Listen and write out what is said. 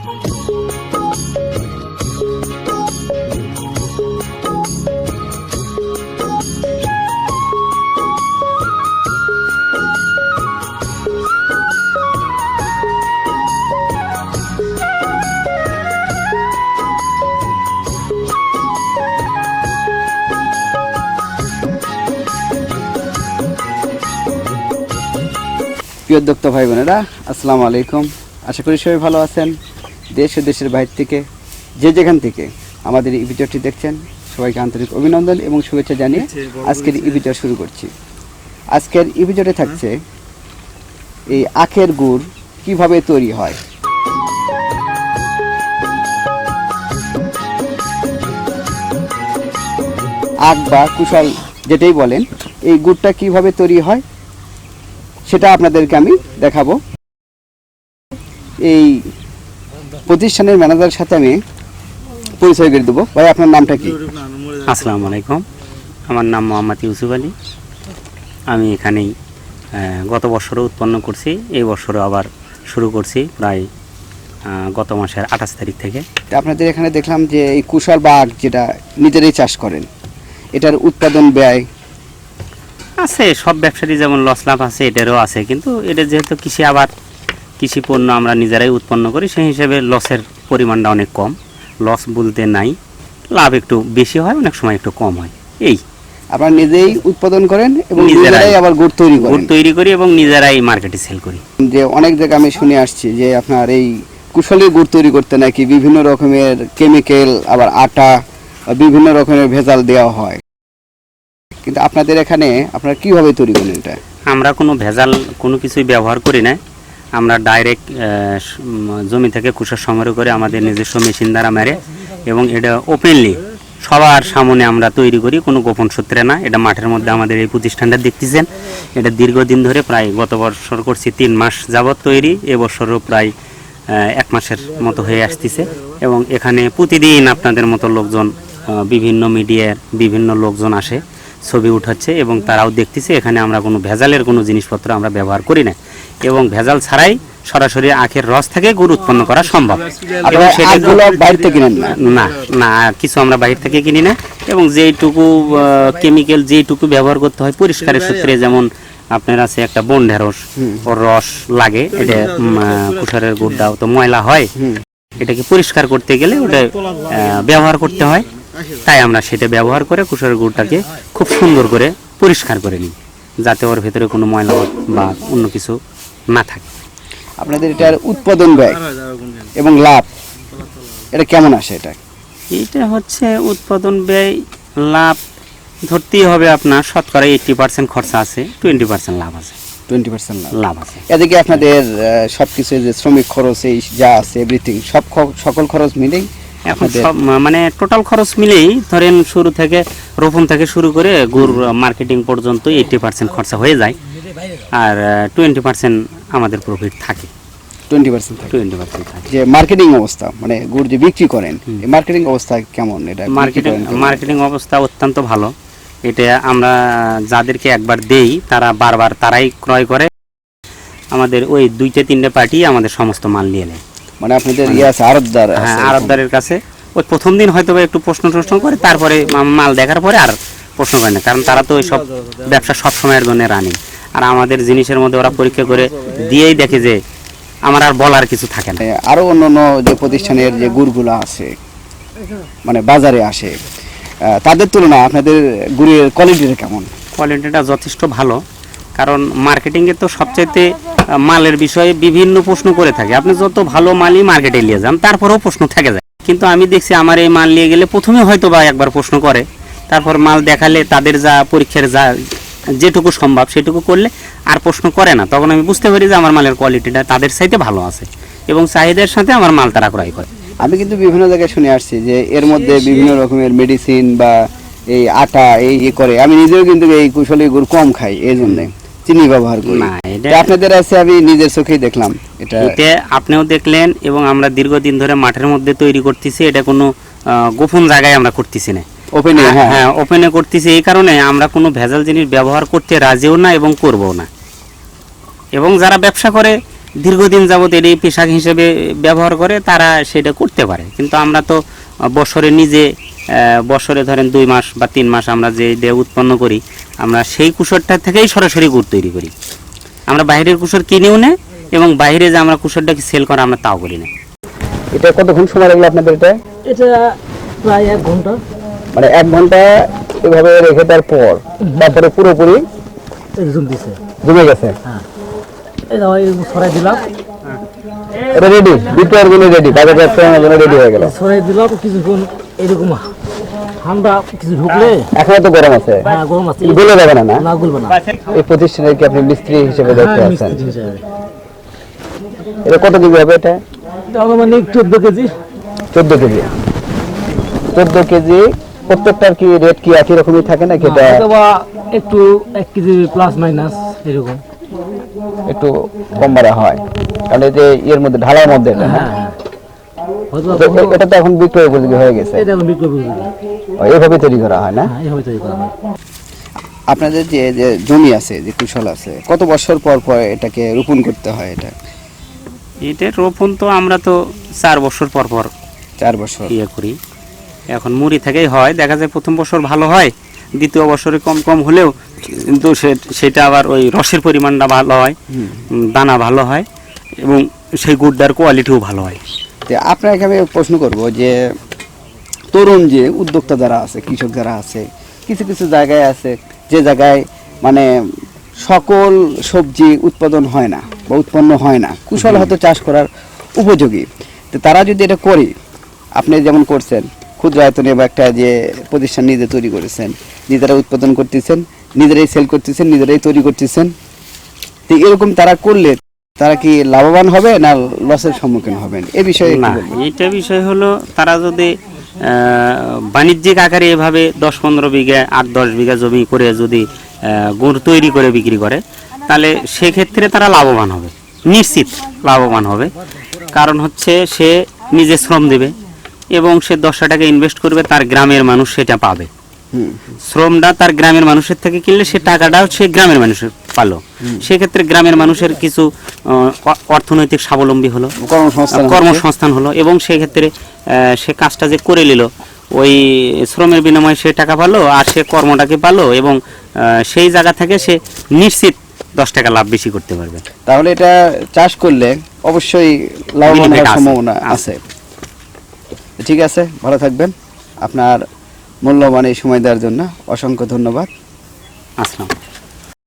প্রিয় উদ্যোক্তা ভাই বোনেরা আসসালামু আলাইকুম। আশা করি সবাই ভালো আছেন। দেশ ও দেশের বাইরে থেকে যে যেখান থেকে আমাদের এই ভিডিওটি দেখছেন সবাইকে আন্তরিক অভিনন্দন এবং শুভেচ্ছা জানিয়ে আজকের এই ভিডিও শুরু করছি। আজকের এই ভিডিওতে থাকছে এই আখের গুড় কীভাবে তৈরি হয়। আখ বা কুশল যেটাই বলেন এই গুড়টা কীভাবে তৈরি হয় সেটা আপনাদেরকে আমি দেখাবো। এই প্রতিষ্ঠানের ম্যানেজারের সাথে আমি পরিচয় করে দেবো। ভাই আপনার নামটা কি? আসসালামু আলাইকুম। আমার নাম মোহাম্মদ ইউসুফ আলী। আমি এখানেই গত বছরও উৎপন্ন করছি এই বছরও আবার শুরু করছি প্রায় গত মাসের আঠাশ তারিখ থেকে। তা আপনাদের এখানে দেখলাম যে এই কুশল বাঘ যেটা নিজেরাই চাষ করেন এটার উৎপাদন ব্যয়? আছে সব ব্যবসারই যেমন লস লাভ আছে এটারও আছে। কিন্তু এটা যেহেতু কৃষি আবার কৃষি পণ্য আমরা নিজেরাই উৎপন্ন করি সেই হিসেবে লসের পরিমাণটা অনেক কম। লস বলতে নাই। লাভ একটু বেশি হয় অনেক সময় একটু কম হয়। এই। আপনারা নিজেই উৎপাদন করেন এবং নিজেরাই। আবার গুড় তৈরি করেন। গুড় তৈরি করি এবং নিজেরাই মার্কেটে সেল করি। যে অনেক জায়গায় আমি শুনে আসছি যে আপনার এই কুশলী গুড় তৈরি করতে নাকি বিভিন্ন রকমের কেমিক্যাল আবার আটা বিভিন্ন রকমের ভেজাল দেওয়া হয়। কিন্তু আপনাদের এখানে আপনারা কীভাবে তৈরি করেন এটা? আমরা কোনো ভেজাল কোনো কিছুই ব্যবহার করি না। আমরা ডাইরেক্ট জমি থেকে কুসার সংগ্রহ করে আমাদের নিজস্ব মেশিন দ্বারা মেরে এবং এটা ওপেনলি সবার সামনে আমরা তৈরি করি, কোনো গোপন সূত্রে না। এটা মাঠের মধ্যে আমাদের এই প্রতিষ্ঠানটা দেখতেছেন। এটা দীর্ঘদিন ধরে প্রায় গত বছর করছি, তিন মাস যাবৎ তৈরি। এবছরও প্রায় এক মাসের মতো হয়ে আসতেছে। এবং এখানে প্রতিদিন আপনাদের মতো লোকজন বিভিন্ন মিডিয়ার বিভিন্ন লোকজন আসে, ছবি উঠাচ্ছে এবং তারাও দেখতেছে, এখানে আমরা কোনো ভেজালের কোনো জিনিসপত্র আমরা ব্যবহার করি না। এবং ভেজাল ছাড়াই সরাসরি আখের রস থেকে গুড় উৎপন্ন করা সম্ভব। এবং আপনারা সেটা বাইরে থেকে কিনেন না? না কিছু আমরা বাইরে থেকে কিনি না। এবং যেইটুকু কেমিক্যাল যেইটুকু ব্যবহার করতে হয় পরিষ্কারের সূত্রে যেমন আপনার আছে একটা বন ঢেঁড়স ওর রস লাগে এটা উম, কুসারের গুড়টাও তো ময়লা হয়। এটাকে পরিষ্কার করতে গেলে ওটা ব্যবহার করতে হয়। তাই আমরা সেটা ব্যবহার করে কুসারের গুড়টাকে খুব সুন্দর করে পরিষ্কার করে নিই যাতে ওর ভেতরে কোনো ময়লা বা অন্য কিছু না থাকে। আপনাদের এটার উৎপাদন ব্যয় এবং লাভ এটা কেমন আসে এটা? এইটা হচ্ছে উৎপাদন ব্যয় লাভ ধরতেই হবে আপনার শতকরা এইটটি পার্সেন্ট খরচা আছে টোয়েন্টি পার্সেন্ট লাভ আছে। টোয়েন্টি পার্সেন্ট লাভ। লাভ আছে। এদিকে আপনাদের সব কিছু যে শ্রমিক খরচ এই যা আছে এভরিথিং সব সকল খরচ মিলেই এখন সব মানে টোটাল খরচ মিলেই ধরেন শুরু থেকে রোপণ থেকে শুরু করে গুড় মার্কেটিং পর্যন্ত এইটটি পার্সেন্ট খরচা হয়ে যায়। আর টোয়েন্টি পার্সেন্ট আমাদের প্রফিট থাকে। টোয়েন্টি পার্সেন্ট থাকে। টোয়েন্টি পার্সেন্ট থাকে। যে মার্কেটিং অবস্থা মানে গুড় যে বিক্রি করেন মার্কেটিং অবস্থা কেমন? এটা মার্কেটিং মার্কেটিং অবস্থা অত্যন্ত ভালো। এটা আমরা যাদেরকে একবার দেই তারা বারবার তারাই ক্রয় করে। আমাদের ওই দুইটা তিনটে পার্টি আমাদের সমস্ত মাল নিয়ে নেয়। মানে আপনাদের ইয়ে আছে আরতদার হ্যাঁ। আরবদারের কাছে। ওই প্রথম দিন হয়তো একটু প্রশ্ন টশ্ন করে তারপরে মাল দেখার পরে আর প্রশ্ন করে না কারণ তারা তো ওই সব ব্যবসা সব সময়ের জন্য রানিং। আর আমাদের জিনিসের মধ্যে ওরা পরীক্ষা করে দিয়েই দেখে যে আমার আর বলার কিছু থাকে না। মানে অন্য অন্যান্য যে প্রতিষ্ঠানের যে গুড়গুলো আছে মানে বাজারে আসে তাদের তুলনায় আপনাদের গুড়ের কোয়ালিটিটা কেমন? কোয়ালিটিটা যথেষ্ট ভালো কারণ মার্কেটিংয়ে তো সবচাইতে মালের বিষয়ে বিভিন্ন প্রশ্ন করে থাকে। আপনি যত ভালো মালই মার্কেটে নিয়ে যান তারপরেও প্রশ্ন থেকে যায়। কিন্তু আমি দেখছি আমার এই মাল নিয়ে গেলে প্রথমে হয়তো বা একবার প্রশ্ন করে তারপর মাল দেখালে তাদের যা পরীক্ষার যা যেটুকু সম্ভব সেটুকু করলে আর প্রশ্ন করে না। তখন আমি বুঝতে পারি যে আমার মালের কোয়ালিটিটা তাদের চাইতে ভালো আছে এবং চাহিদার সাথে আমার মাল তারা ক্রয় করে। আমি কিন্তু বিভিন্ন জায়গায় শুনে আসছি যে এর মধ্যে বিভিন্ন রকমের মেডিসিন বা এই আটা এই ইয়ে করে। আমি নিজেও কিন্তু এই কুশলী গুড় কম খাই এই জন্য চিনি ব্যবহার করি। না, এটা- আপনাদের আছে আমি নিজের চোখেই দেখলাম। এটা এটা আপনিও দেখলেন এবং আমরা দীর্ঘদিন ধরে মাঠের মধ্যে তৈরি করতেছি। এটা কোনো গোপন জায়গায় আমরা করতেছি না। ওপেনে হ্যাঁ হ্যাঁ। ওপেনে করতেছি। এই কারণে আমরা কোনো ভেজাল জিনিস ব্যবহার করতে রাজিও না এবং করবও না। এবং যারা ব্যবসা করে দীর্ঘদিন যাবত এটি পেশাক হিসেবে ব্যবহার করে তারা সেটা করতে পারে। কিন্তু আমরা তো বছরে নিজে আহ, বছরে ধরেন দুই মাস বা তিন মাস আমরা যে দিয়ে উৎপন্ন করি আমরা সেই কুসরটা থেকেই সরাসরি গুড় তৈরি করি। আমরা বাইরের কুসর কিনেও না এবং বাইরে যে আমরা কুসরটাকে সেল করা আমরা তাও করি না। এটা কতক্ষণ সময় লাগল আপনাদের এটা? এটা প্রায় এক ঘণ্টা। মানে এক ঘণ্টা এভাবে রেখে দেওয়ার পর তারপরে পুরোপুরি দিছে। জমে গেছে। সরাই দিলাম। এটা রেডি বাজার হয়ে গেল। সরাই দিলাম কিছুক্ষণ এরকম ঠান্ডা কিছু ঢুকলে এখনও তো গরম আছে। হ্যাঁ গরম আছে। গলে যাবে না না? না না। এই প্রতিষ্ঠানের কি আপনি মিস্ত্রি হিসেবে দেখতে হ্যাঁ আছেন? এটা কত কেজি হবে এটা? এটা চোদ্দ কেজি। চোদ্দ কেজি। চোদ্দ কেজি প্রত্যেকটার কি রেট কি একই রকমই থাকে নাকি এটা অথবা একটু এক কেজি প্লাস মাইনাস এরকম। একটু কম বাড়া হয়? কারণ এই যে এর মধ্যে ঢালার মধ্যে এটা হ্যাঁ হ্যাঁ। এটা তো এখন বিক্রয় উপযোগী হয়ে গেছে। এটা এখন বিক্রয় উপযোগী। এইভাবে তৈরি করা হয় না? হ্যাঁ এইভাবে তৈরি করা হয়। আপনাদের যে যে জমি আছে যে কুশল আছে কত বছর পর পর এটাকে রোপণ করতে হয় এটা? এটা রোপণ তো আমরা তো চার বছর পর পর চার বছর। ইয়ে করি। এখন মুড়ি থেকেই হয়। দেখা যায় প্রথম বছর ভালো হয় দ্বিতীয় বছরে কম কম হলেও কিন্তু সে- সেটা আবার ওই রসের পরিমাণটা ভালো হয় দানা ভালো হয় এবং সেই গুড়টার কোয়ালিটিও ভালো হয়। তো আপনাকে আমি প্রশ্ন করব যে তরুণ যে উদ্যোক্তা যারা আছে কৃষক যারা আছে কিছু কিছু জায়গায় আছে যে জায়গায় মানে সকল সবজি উৎপাদন হয় না বা উৎপন্ন হয় না কুশল হয়তো চাষ করার উপযোগী। তো তারা যদি এটা করে আপনি যেমন করছেন ক্ষুদ্র আয়তনে বা একটা যে প্রতিষ্ঠান নিজে তৈরি করেছেন নিজেরা উৎপাদন করতেছেন নিজেরাই সেল করতেছেন নিজেরাই তৈরি করতেছেন তো এরকম তারা করলে তারা কি লাভবান হবে না লসের সম্মুখীন হবেন? এ বিষয়ে না এটা বিষয় হলো তারা যদি আহ, বাণিজ্যিক আকারে এভাবে দশ পনেরো বিঘা আট দশ বিঘা জমি করে যদি গুড় তৈরি করে বিক্রি করে তাহলে সেক্ষেত্রে তারা লাভবান হবে নিশ্চিত লাভবান হবে। কারণ হচ্ছে সে নিজে শ্রম দেবে এবং সে দশটা টাকা ইনভেস্ট করবে তার গ্রামের মানুষ সেটা পাবে। শ্রমটা তার গ্রামের মানুষের থেকে কিনলে সে টাকাটাও সে গ্রামের মানুষের পালো। সেক্ষেত্রে গ্রামের মানুষের কিছু অর্থনৈতিক স্বাবলম্বী হলো কর্মসংস্থান হলো। এবং সেই ক্ষেত্রে আহ, সে কাজটা যে করে নিল ওই শ্রমের বিনিময়ে সে টাকা পালো আর সে কর্মটাকে পালো এবং সেই জায়গা থেকে সে নিশ্চিত দশ টাকা লাভ বেশি করতে পারবে। তাহলে এটা চাষ করলে অবশ্যই লাভবান বিনিয়োগ সম্ভাবনা আছে। ঠিক আছে ভালো থাকবেন। আপনার মূল্যবান এই সময় দেওয়ার জন্য অসংখ্য ধন্যবাদ। আসসালাম